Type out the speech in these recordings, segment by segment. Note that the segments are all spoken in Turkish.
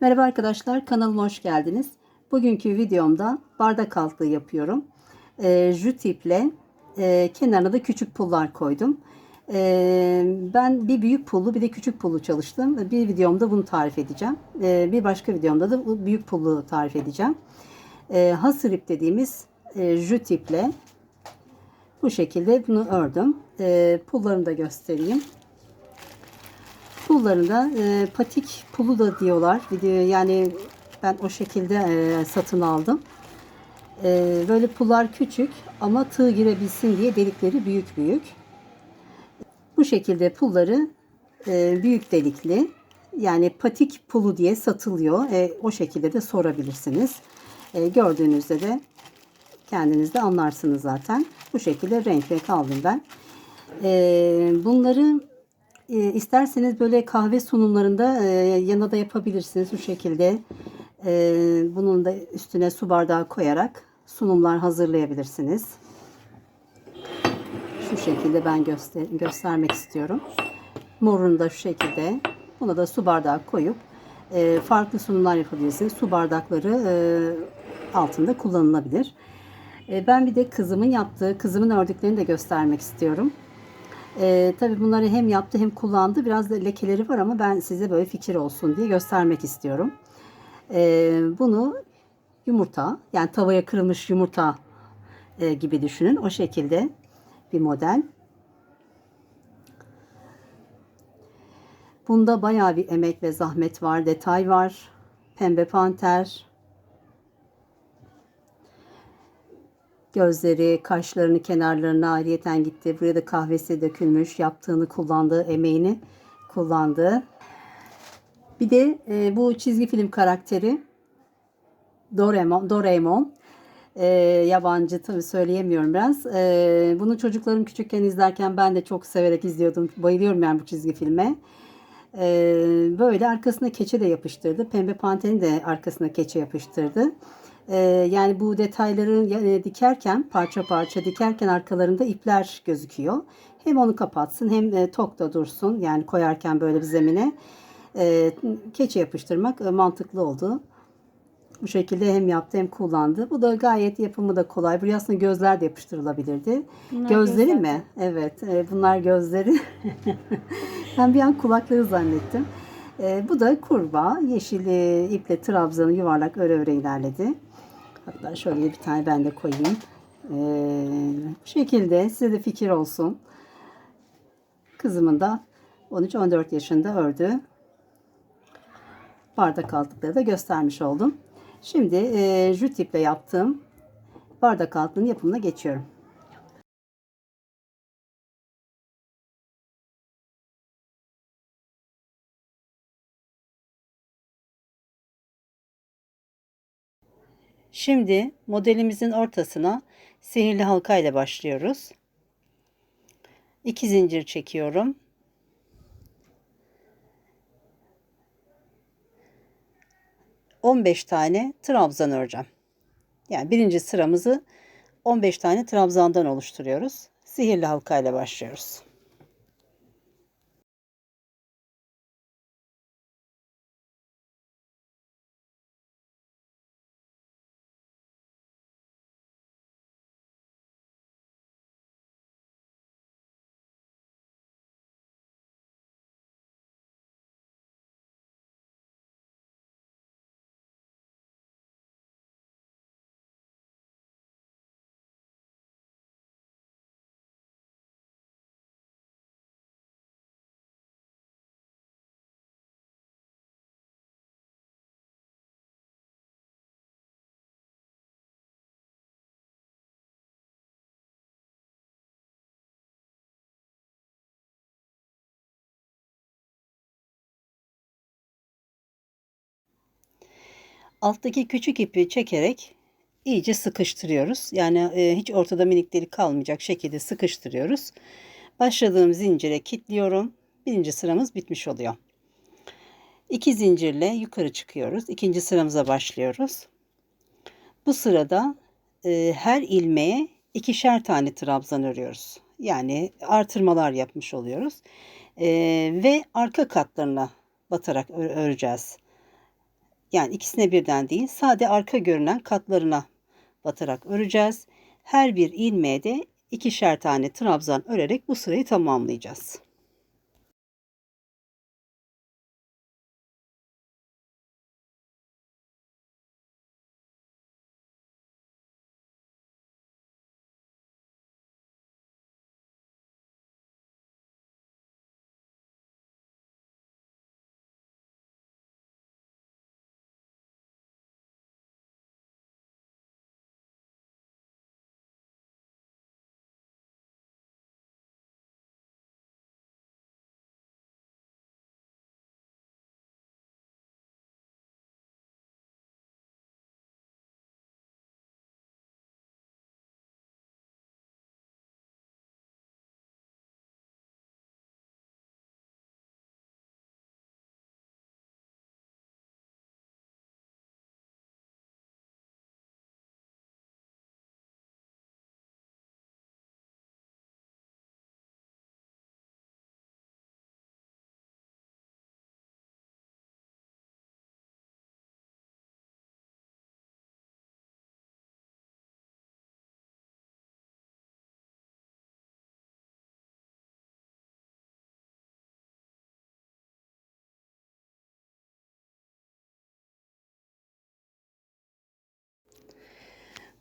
Merhaba arkadaşlar kanalıma hoş geldiniz. Bugünkü videomda bardak altlığı yapıyorum. E, jüt iple e, kenarına da küçük pullar koydum. E, ben bir büyük pullu bir de küçük pullu çalıştım. Bir videomda bunu tarif edeceğim. E, bir başka videomda da bu büyük pullu tarif edeceğim. E, hasır ip dediğimiz e, jüt iple bu şekilde bunu ördüm. E, pullarını da göstereyim. Pullarında e, patik pulu da diyorlar. Yani ben o şekilde e, satın aldım. E, böyle pullar küçük ama tığ girebilsin diye delikleri büyük büyük. Bu şekilde pulları e, büyük delikli yani patik pulu diye satılıyor. E, o şekilde de sorabilirsiniz. E, gördüğünüzde de kendiniz de anlarsınız zaten. Bu şekilde renk renk aldım ben. E, bunları e, isterseniz böyle kahve sunumlarında e, yana da yapabilirsiniz bu şekilde. E, bunun da üstüne su bardağı koyarak sunumlar hazırlayabilirsiniz. Şu şekilde ben göster göstermek istiyorum. Morunu da şu şekilde. Buna da su bardağı koyup e, farklı sunumlar yapabilirsiniz. Su bardakları e, altında kullanılabilir. E, ben bir de kızımın yaptığı, kızımın ördüklerini de göstermek istiyorum. Ee, tabii bunları hem yaptı hem kullandı. Biraz da lekeleri var ama ben size böyle fikir olsun diye göstermek istiyorum. Ee, bunu yumurta yani tavaya kırılmış yumurta e, gibi düşünün. O şekilde bir model. Bunda bayağı bir emek ve zahmet var, detay var. Pembe panter, Gözleri, kaşlarını kenarlarına ayrıyeten gitti. Buraya da kahvesi dökülmüş. Yaptığını kullandığı, emeğini kullandığı. Bir de e, bu çizgi film karakteri Doraemon. Doraemon. E, yabancı tabii söyleyemiyorum biraz. E, bunu çocuklarım küçükken izlerken ben de çok severek izliyordum. Bayılıyorum yani bu çizgi filme. E, böyle arkasına keçe de yapıştırdı. Pembe Panter'in de arkasına keçe yapıştırdı. Ee, yani bu detayları e, dikerken parça parça dikerken arkalarında ipler gözüküyor. Hem onu kapatsın hem e, tok da dursun. Yani koyarken böyle bir zemine e, keçe yapıştırmak mantıklı oldu. Bu şekilde hem yaptı hem kullandı. Bu da gayet yapımı da kolay. Buraya aslında gözler de yapıştırılabilirdi. Bunlar gözleri gözler mi? Evet. bunlar gözleri. ben bir an kulakları zannettim. bu da kurbağa. Yeşil iple trabzanı yuvarlak öre öre ilerledi. Hatta şöyle bir tane ben de koyayım. Ee, bu şekilde size de fikir olsun. Kızımın da 13-14 yaşında ördü. Bardak altlıkları da göstermiş oldum. Şimdi e, jüt iple yaptığım bardak altlığının yapımına geçiyorum. Şimdi modelimizin ortasına sihirli halka ile başlıyoruz. 2 zincir çekiyorum. On beş tane trabzan öreceğim. Yani birinci sıramızı 15 tane trabzandan oluşturuyoruz. Sihirli halka ile başlıyoruz. Alttaki küçük ipi çekerek iyice sıkıştırıyoruz. Yani e, hiç ortada minik delik kalmayacak şekilde sıkıştırıyoruz. Başladığım zincire kilitliyorum. Birinci sıramız bitmiş oluyor. İki zincirle yukarı çıkıyoruz. İkinci sıramıza başlıyoruz. Bu sırada e, her ilmeğe ikişer tane trabzan örüyoruz. Yani artırmalar yapmış oluyoruz. E, ve arka katlarına batarak öreceğiz Yani ikisine birden değil, sade arka görünen katlarına batarak öreceğiz. Her bir ilmeğe de ikişer tane trabzan örerek bu sırayı tamamlayacağız.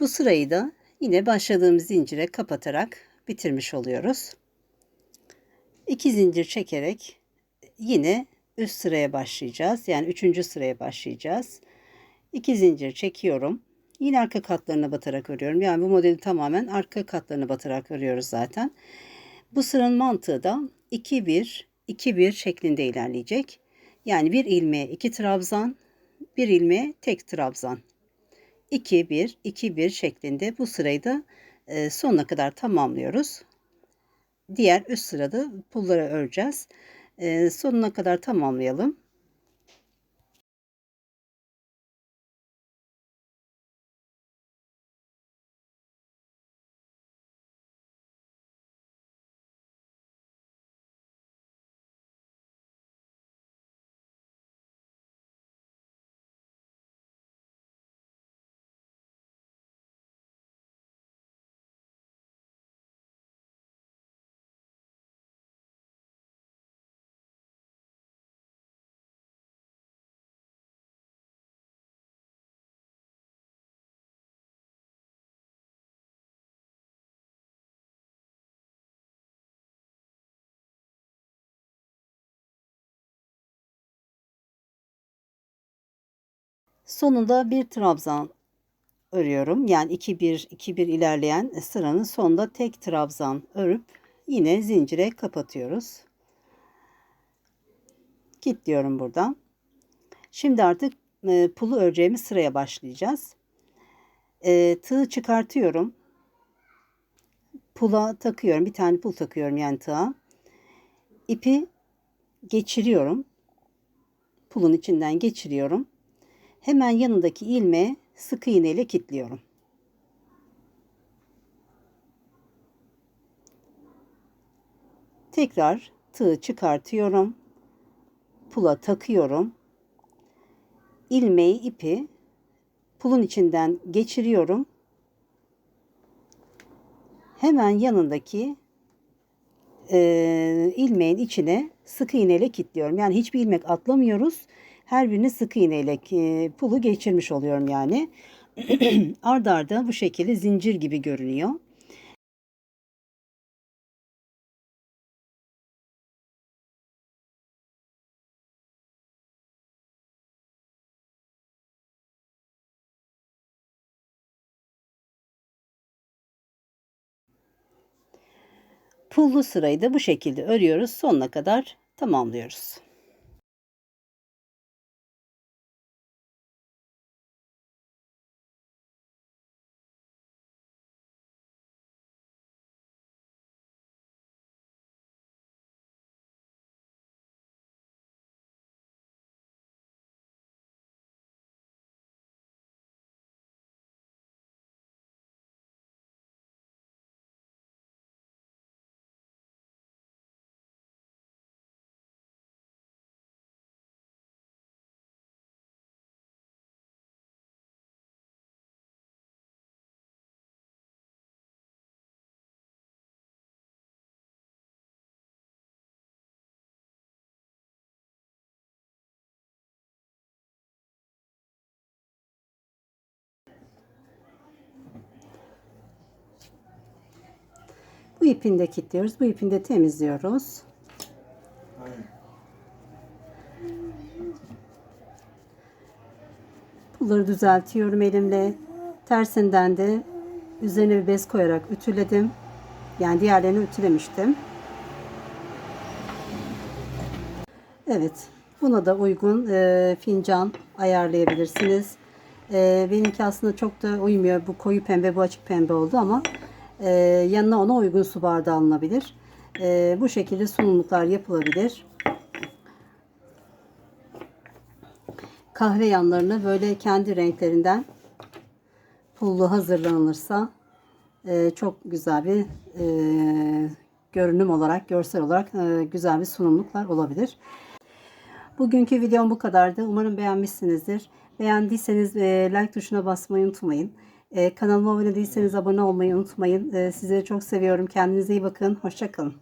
Bu sırayı da yine başladığımız zincire kapatarak bitirmiş oluyoruz. İki zincir çekerek yine üst sıraya başlayacağız. Yani üçüncü sıraya başlayacağız. İki zincir çekiyorum. Yine arka katlarına batarak örüyorum. Yani bu modeli tamamen arka katlarına batarak örüyoruz zaten. Bu sıranın mantığı da 2-1, 2-1 şeklinde ilerleyecek. Yani bir ilmeğe iki trabzan, bir ilmeğe tek trabzan 2 1 2 1 şeklinde bu sırayı da e, sonuna kadar tamamlıyoruz. Diğer üst sırada pulları öreceğiz. E, sonuna kadar tamamlayalım. Sonunda bir trabzan örüyorum. Yani 2 1 2 1 ilerleyen sıranın sonunda tek trabzan örüp yine zincire kapatıyoruz. Kilitliyorum buradan. Şimdi artık e, pulu öreceğimiz sıraya başlayacağız. E, tığ çıkartıyorum. Pula takıyorum. Bir tane pul takıyorum yani tığa. İpi geçiriyorum. Pulun içinden geçiriyorum. Hemen yanındaki ilmeğe sık iğne ile kilitliyorum. Tekrar tığ çıkartıyorum. Pula takıyorum. İlmeği ipi pulun içinden geçiriyorum. Hemen yanındaki e, ilmeğin içine sık iğne ile kilitliyorum. Yani hiçbir ilmek atlamıyoruz. Her birini sık iğneyle pulu geçirmiş oluyorum yani. Ard arda bu şekilde zincir gibi görünüyor. Pullu sırayı da bu şekilde örüyoruz. Sonuna kadar tamamlıyoruz. Bu ipini de kilitliyoruz. Bu ipini de temizliyoruz. Pulları düzeltiyorum elimle. Tersinden de üzerine bir bez koyarak ütüledim. Yani diğerlerini ütülemiştim. Evet. Buna da uygun e, fincan ayarlayabilirsiniz. E, benimki aslında çok da uymuyor. Bu koyu pembe, bu açık pembe oldu ama e, yanına ona uygun su bardağı alınabilir. E, bu şekilde sunumluklar yapılabilir. Kahve yanlarını böyle kendi renklerinden pullu hazırlanılırsa e, çok güzel bir e, görünüm olarak, görsel olarak e, güzel bir sunumluklar olabilir. Bugünkü videom bu kadardı. Umarım beğenmişsinizdir. Beğendiyseniz e, like tuşuna basmayı unutmayın. E, kanalıma abone değilseniz abone olmayı unutmayın. E, sizleri çok seviyorum. Kendinize iyi bakın. Hoşçakalın.